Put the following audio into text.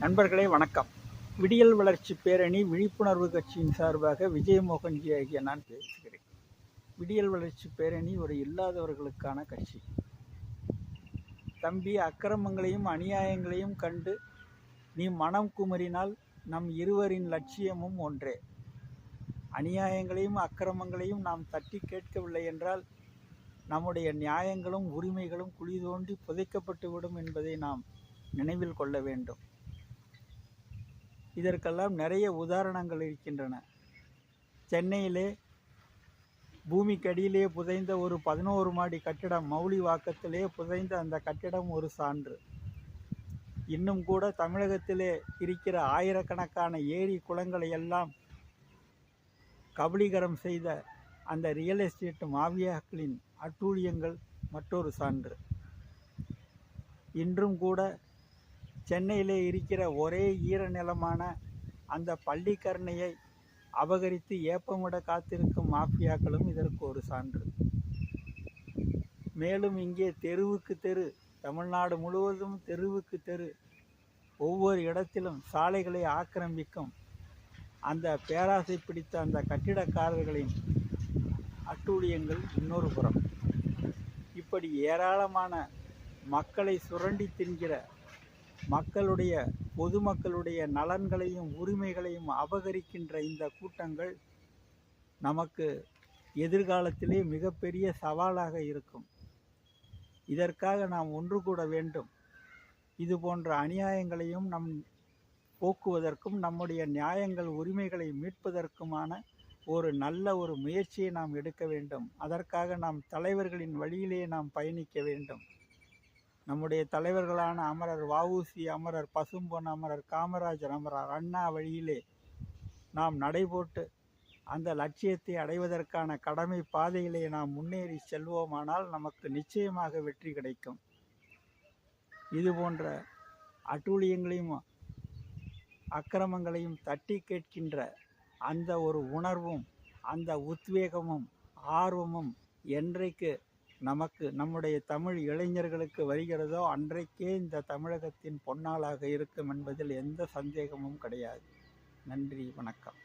நண்பர்களே வணக்கம். விடியல் வளர்ச்சி பேரணி விழிப்புணர்வு கட்சியின் சார்பாக விஜயமோகன்ஜி ஆகிய நான் பேசுகிறேன். விடியல் வளர்ச்சி பேரணி ஒரு இல்லாதவர்களுக்கான கட்சி. தம்பி அக்கிரமங்களையும் அநியாயங்களையும் கண்டு நீ மனம் குமரினால் நம் இருவரின் லட்சியமும் ஒன்றே. அநியாயங்களையும் அக்கிரமங்களையும் நாம் தட்டி கேட்கவில்லை என்றால் நம்முடைய நியாயங்களும் உரிமைகளும் குழி தோண்டி புதைக்கப்பட்டு விடும் என்பதை நாம் நினைவில் கொள்ள வேண்டும். இதற்கெல்லாம் நிறைய உதாரணங்கள் இருக்கின்றன. சென்னையிலே பூமிக்கடியிலே புதைந்த ஒரு பதினோரு மாடி கட்டிடம் மௌலி வாக்கத்திலே புதைந்த அந்த கட்டிடம் ஒரு சான்று. இன்னும் கூட தமிழகத்திலே இருக்கிற ஆயிரக்கணக்கான ஏரி குளங்களை எல்லாம் கபலீகரம் செய்த அந்த ரியல் எஸ்டேட் மாவியாக்களின் அட்டூழியங்கள் மற்றொரு சான்று. இன்றும் கூட சென்னையிலே இருக்கிற ஒரே ஈர நிலமான அந்த பள்ளிக்கரணையை அபகரித்து ஏப்பமிட காத்திருக்கும் மாஃபியாக்களும் இதற்கு ஒரு சான்று. மேலும் இங்கே தெருவுக்கு தெரு தமிழ்நாடு முழுவதும் தெருவுக்கு தெரு. ஒவ்வொரு இடத்திலும் சாலைகளை ஆக்கிரமிக்கும் அந்த பேராசை பிடித்த அந்த கட்டிடக்காரர்களின் அட்டூழியங்கள் இன்னொரு புறம். இப்படி ஏராளமான மக்களை சுரண்டி தின்கிற மக்களுடைய பொதுமக்களுடைய நலன்களையும் உரிமைகளையும் அபகரிக்கின்ற இந்த கூட்டங்கள் நமக்கு எதிர்காலத்திலே மிகப்பெரிய சவாலாக இருக்கும். இதற்காக நாம் ஒன்று கூட வேண்டும். இது போன்ற அநியாயங்களையும் நம் போக்குவதற்கும் நம்முடைய நியாயங்கள் உரிமைகளை மீட்பதற்குமான ஒரு நல்ல ஒரு முயற்சியை நாம் எடுக்க வேண்டும். அதற்காக நாம் தலைவர்களின் வழியிலே நாம் பயணிக்க வேண்டும். நம்முடைய தலைவர்களான அமரர் வஉசி அமரர் பசும்பொன் அமரர் காமராஜர் அமரர் அண்ணா வழியிலே நாம் நடைபோட்டு அந்த லட்சியத்தை அடைவதற்கான கடமை பாதையிலே நாம் முன்னேறி செல்வோமானால் நமக்கு நிச்சயமாக வெற்றி கிடைக்கும். இது போன்ற அட்டூழியங்களையும் அக்கிரமங்களையும் தட்டி கேட்கின்ற அந்த ஒரு உணர்வும் அந்த உத்வேகமும் ஆர்வமும் என்றைக்கு நமக்கு நம்முடைய தமிழ் இளைஞர்களுக்கு வருகிறதோ அன்றைக்கே இந்த தமிழகத்தின் பொன்னாளாக இருக்கும் என்பதில் எந்த சந்தேகமும் கிடையாது. நன்றி வணக்கம்.